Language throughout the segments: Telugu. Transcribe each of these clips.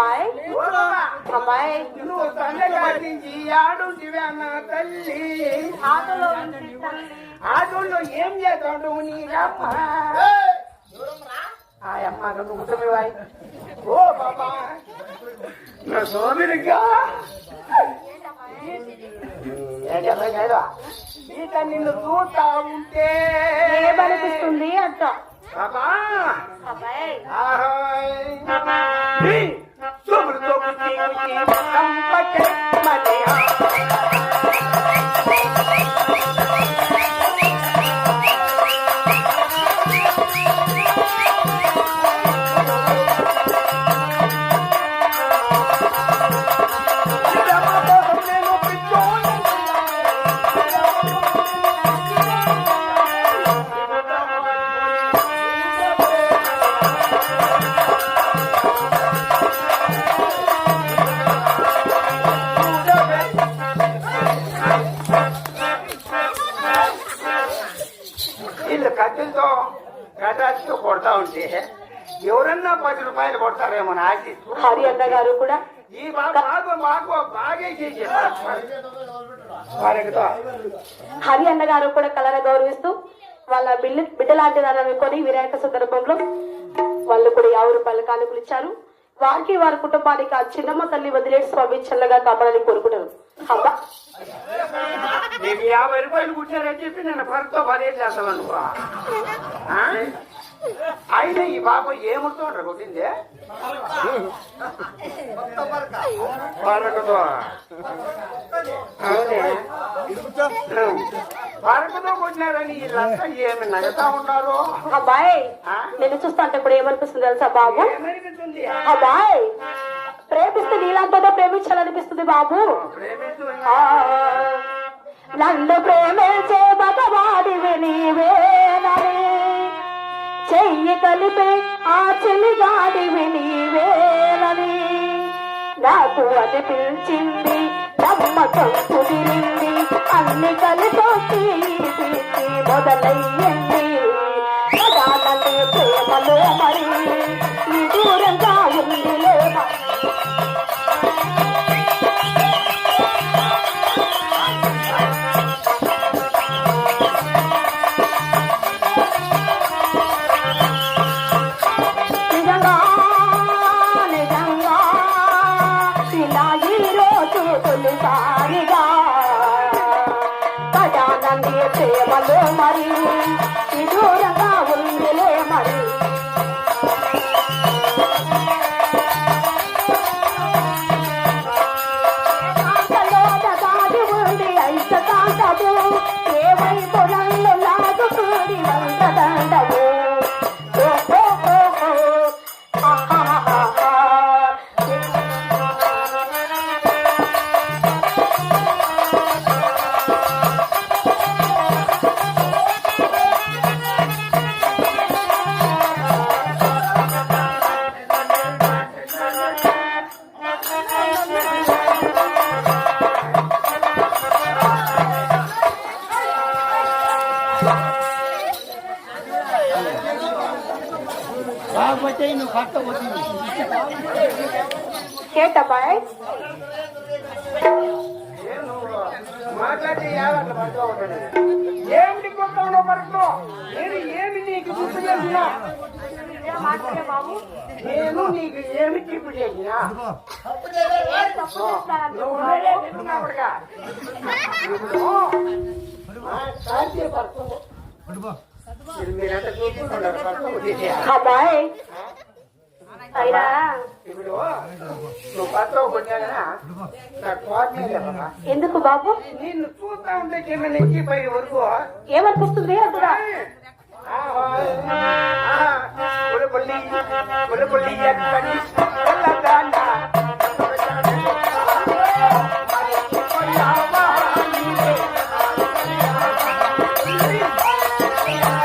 బాబా, అబ్బాయ్ నువ్వు సందగారి నుంచి ఆడుంటివే అన్న తల్లి. ఆటోలో ఏం చేస్తావు నీ అమ్మ? ఆ అమ్మ నువ్వు కుటుంబవాయి ఓ బాబా నా సోదరిగా. ఈత నిన్ను చూస్తా ఉంటే. ఏమనిపిస్తుంది అంట. బాబా. కంపకే మధ్య. కటాచుతో కొడతా ఉంటే ఎవరన్నా పది రూపాయలు కొడతారేమో నాకు హరి అన్న గారు కూడా ఈ బాబు మాకు బాగా చేసి హరి అన్న గారు కూడా కలర గౌరవిస్తూ వాళ్ళ బిల్లు బిడ్డ లాంటి అనుకొని వినాయక సందర్భంలో వాళ్ళు కూడా యాభై రూపాయల కానుకలు ఇచ్చారు. వారికి వారి కుటుంబానికి ఆ చిన్నమ్మ తల్లి వదిలేసి స్వామి చల్లగా కాపాడాలని కోరుకుంటారు అబ్బా. నీకు యాభై రూపాయలు కుట్టారని చెప్పి నేను భర్తతో పదే చేస్తాను అనుకో? అయినా ఈ బాబు ఏముంటుండ్ర కొట్టిందే? పరకతో. అవునే. పరకతో కొట్టినారని వీళ్ళంతా ఏమి నగతా ఉన్నారు అబ్బాయి? నేను చూస్తా అంటే ఇప్పుడు ఏమనిపిస్తుంది తెలుసా బాబు? అబ్బాయి ప్రేమిస్తే నీలాంటితో ప్రేమించాలనిపిస్తుంది బాబు. నన్ను ప్రేమించే మగవాడివి నీవేనని చెయ్యి కలిపే ఆ చెలిగాడివి నీవేనని నాకు అనిపించింది నమ్మకం కుదిరింది అన్ని కలిపి మొదలయ్యింది ఏంటబ్బాయ్ మాట్లాడి ఏమిటి కొట్టవు పడుతూ నేను ఏమి నీకు గుర్తు చేసినా? నేను నీకు ఏమి తిప్పు చేసినా? శాంతి చేసేయాలి. అబ్బాయ్ ఇప్పుడు నువ్వు కోపమే. ఎందుకు బాబు? నిన్ను చూస్తా ఉంటే కింద నుంచి పై వరకు. ఏమనిపిస్తుంది అంటున్నా పులిపుల్లి పులిపుల్లి ఎక్కడి. ఎవరో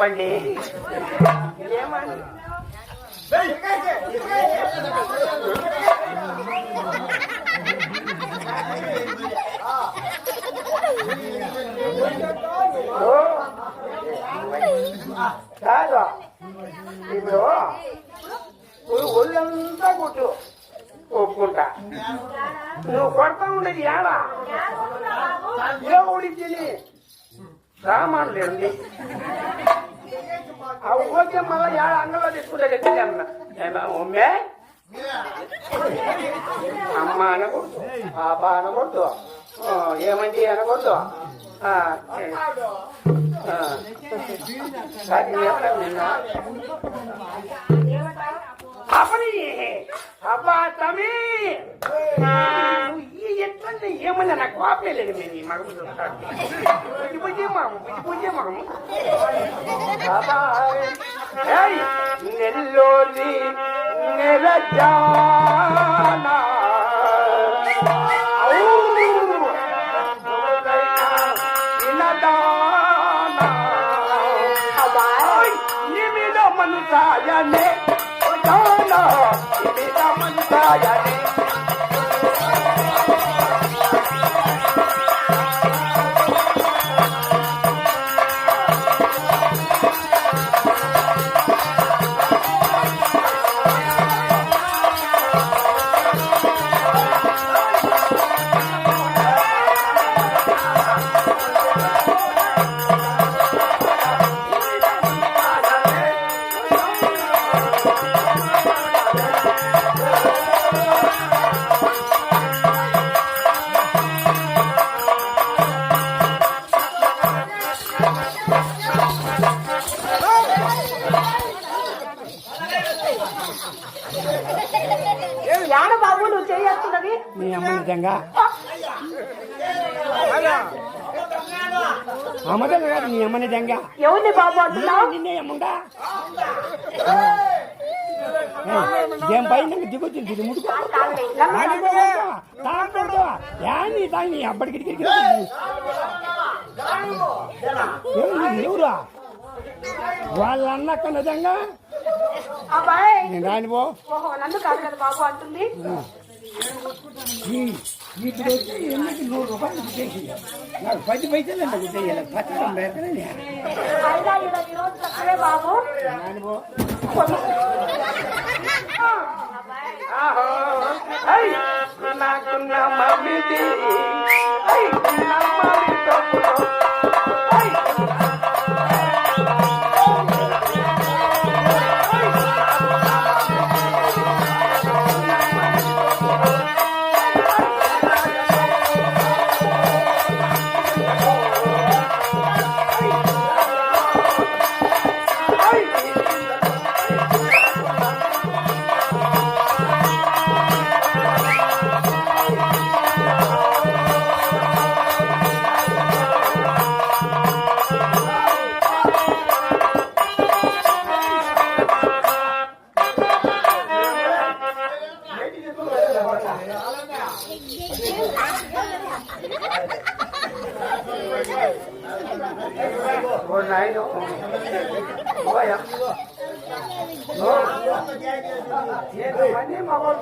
చెప్పండి. కాదు? ఇప్పుడు ఒళ్ళంతా కొట్టు ఒప్పుకుంటా. నువ్వు కొడతా ఉండేది ఏడా? ఏ తిని సామాన్లు ఏంది? ఆ ఓకే మళ్ళీ ఏడ తీసుకుంటే గట్టిగా అన్న. ఉమ్మే అమ్మ అనకూడదు పాప అనకూడదు ఏమండి అనకూడదు. ఆ, నిన్న? అప్పని అబ్బా ఈ ఎట్లంటే ఏమన్నా నాకు కోపే లేదు మేము ఈ మగము చూస్తాడు మగము మగము ராஜாடி నిజంగా ఎవరిని బాబు అంటున్నావు నిన్నే అమ్మంగా. ఏం పైన దిగొచ్చింది ఇది ముడుకో అప్పటికి ఎవరు? వాళ్ళ అన్నక్క నిజంగా? నేను నన్ను కాదు కదా బాబు అంటుంది. ఈ- ఇప్పుడు వచ్చి ఎన్నకి నూరు రూపాయలు గుట్టేసి నాకు పది పైసలు రానిపో నాకున్న మమ్మిది నా మమ్మి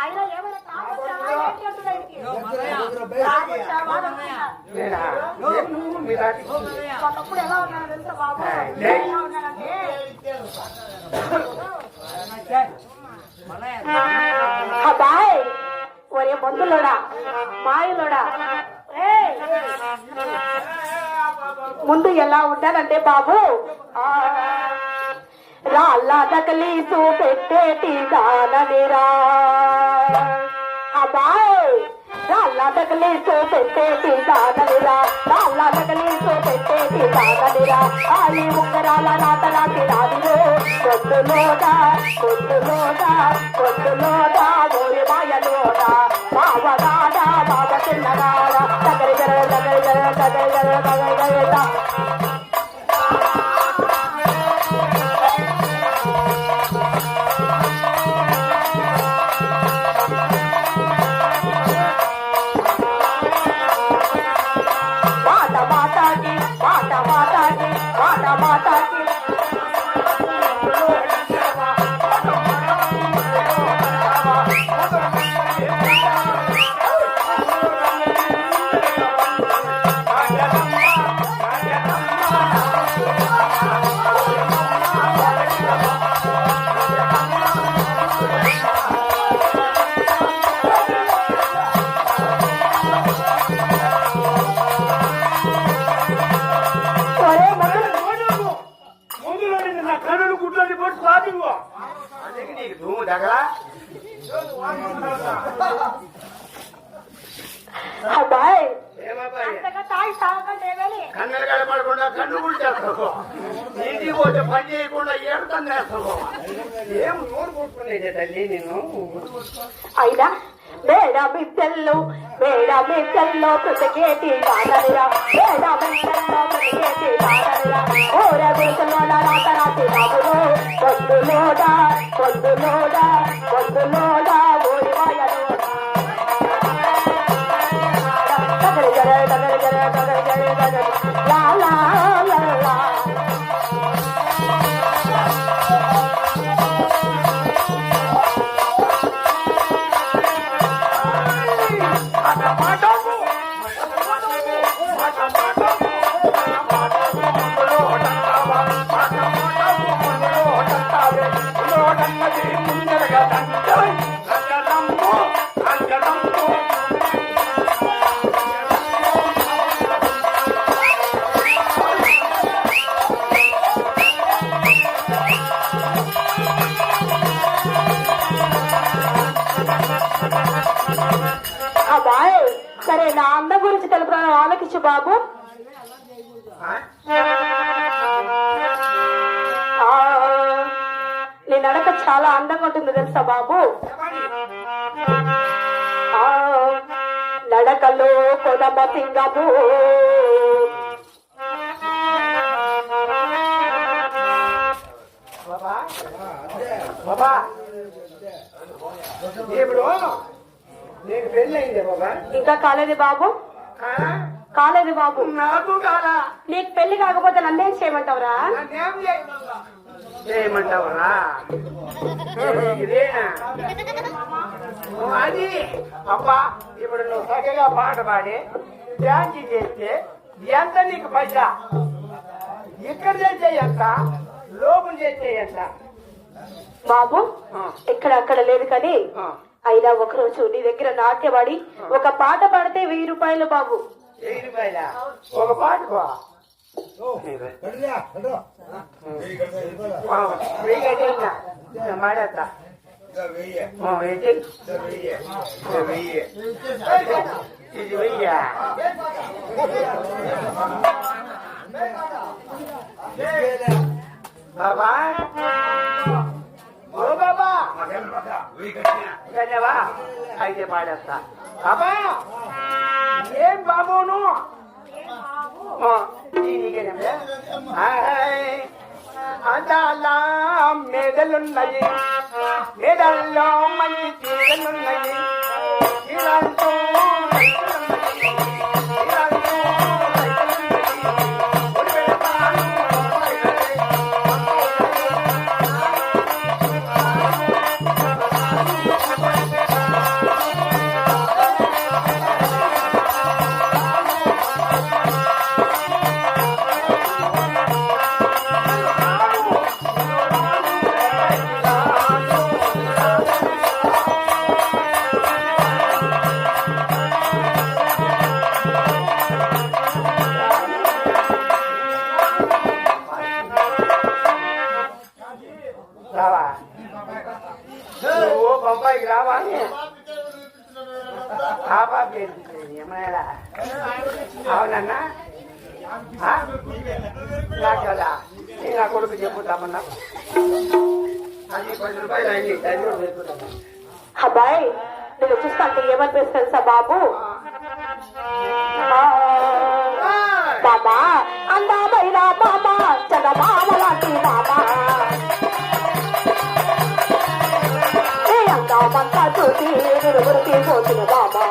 అబ్బాయి ఏమైనా ఒకప్పుడు ఎలా ఉన్నాడో తెలుసా బాబు. ఎలా ఉన్నాడంటే ఒరే మందులోడా మాయలోడా! ముందు ఎలా ఉంటానంటే బాబు ఆ, రాళ్ళ నకలీసు పెట్టేటి దాననిరా అబ్బాయ్ రాళ్ళ తగిలిస్తూ పెట్టేటి దానలిరా రాళ్ళ తగిలిస్తూ పెట్టేటి దానలిరా ఆలి ఉంగరాల రాత రాతి రాదిలో కొట్టులోట కొట్టులోట కొట్టులోట గోరి మాయలోట బావగాడ బావ చిన్నగాడ తగరి గర తగరి గర తగరి గర నిన్ను నా కన్నులు గుడ్లని పోటీ సాధింగు అందుకే నీకు ధూము తగలా? అబ్బాయి కన్నులు కనపడకుండా కన్ను కూడా చేస్తావు ఇంటికి పోతే పని చేయకుండా ఏడుతాను చేస్తావు ఏం నోరు కొట్టుకునేదే తల్లి నేను అయినా మేడ మిద్దెల్లో మేడ మిద్దెల్లో కృతకేటి దానలిరా మేడ మిద్దెల్లో కృతకేటి దానలిరా ఓర గురుతులోన రాత రాతి రాముడు పొద్దులోడ పొద్దులోడ పొద్దులోడ ఓరి మాయలోడ తగరి గర అబ్బాయి సరే నా అందం గురించి తెలుపుతాను ఆలోకించు బాబు. ఆ, నీ నడక చాలా అందంగా ఉంటుంది తెలుసా బాబు? ఆ, నడకలో కొనమ సింగము. బాబా ఇప్పుడు? నీకు పెళ్ళయిందే బాబా? ఇంకా కాలేదు బాబు? కాలేదు బాబు? నాకు నీకు పెళ్ళి కాకపోతే నన్నేం చేయమంటావురా? చేయమంటావరా? ఇదేనా? అది. అబ్బా ఇప్పుడు నువ్వు చక్కగా పాట పాడి డ్యాన్స్ చేస్తే ఎంత నీకు పైసా? ఇక్కడ చేస్తే ఎంత? లోపల చేస్తే ఎంత? బాబు ఇక్కడ అక్కడ లేదు కానీ. అయినా ఒకరోజు నీ దగ్గర నాట్యవాడి ఒక పాట పాడితే వెయ్యి రూపాయలు బాబు. ఒక పాట? ఇది వెయ్యా ఓ బాబా. ధన్యవా అయితే పాడేస్తా బాబా ఏం బాబును ఆ, నీకేనంటే? హాయ్. అందాల మెదలున్నాయి మెదల్లో మంచి తీరలున్నాయి ఇలాంటూ మామా అందమైన మామా చందమామ లాంటి మామా అందమంతా చూసి గురుగురికి పోతున్న మామా.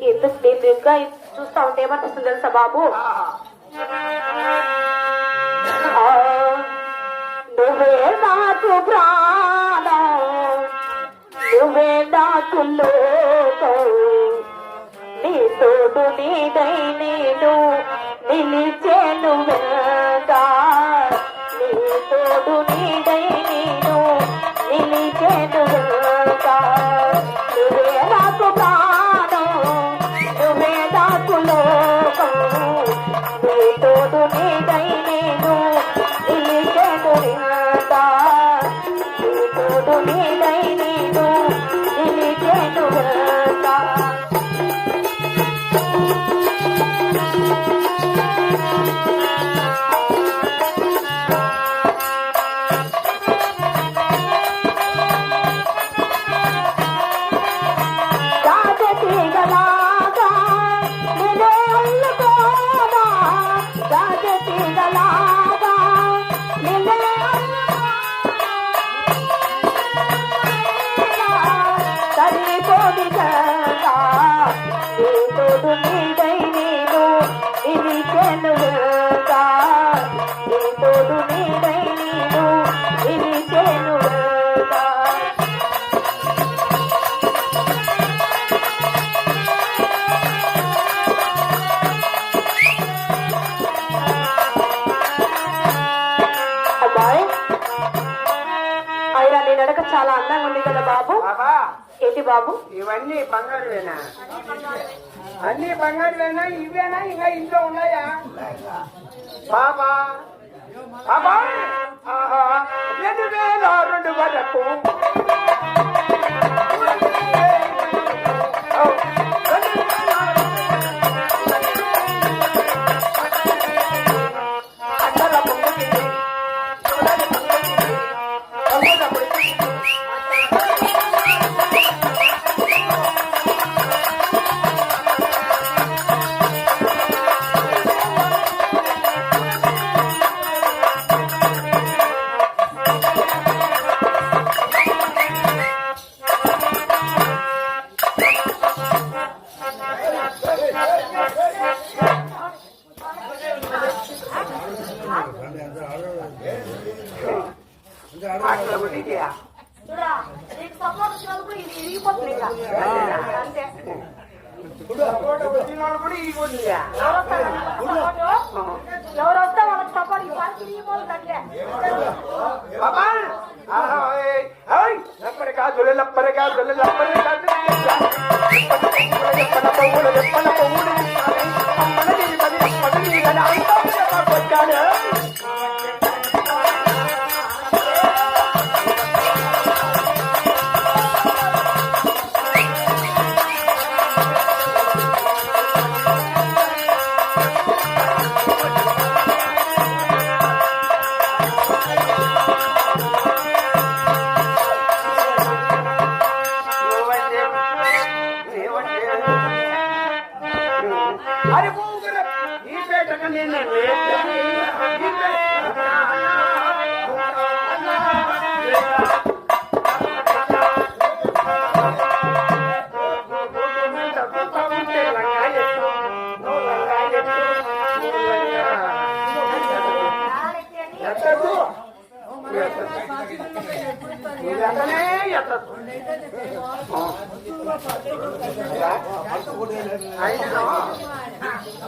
ఎంత స్లీప్గా చూస్తా ఉంటే ఏమనిపిస్తుంది తెలుసా బాబు? నువ్వే నాకు ప్రాణం నువ్వే నాకు నీ తోడు నీదై నేను నిలిచే నీ తోడు బాబు ఇవన్నీ బంగారువేనా అన్ని బంగారువేనా ఇవేనా ఇంకా ఇంట్లో ఉన్నాయా బాబా బాబా రెండు వేల రెండు వరకు ఎవరు వస్తే వాళ్ళకి తప్పని ఎప్పటికా జొల్లెప్పటికా జొల్లెప్పటికా పౌడు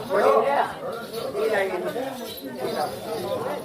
What do.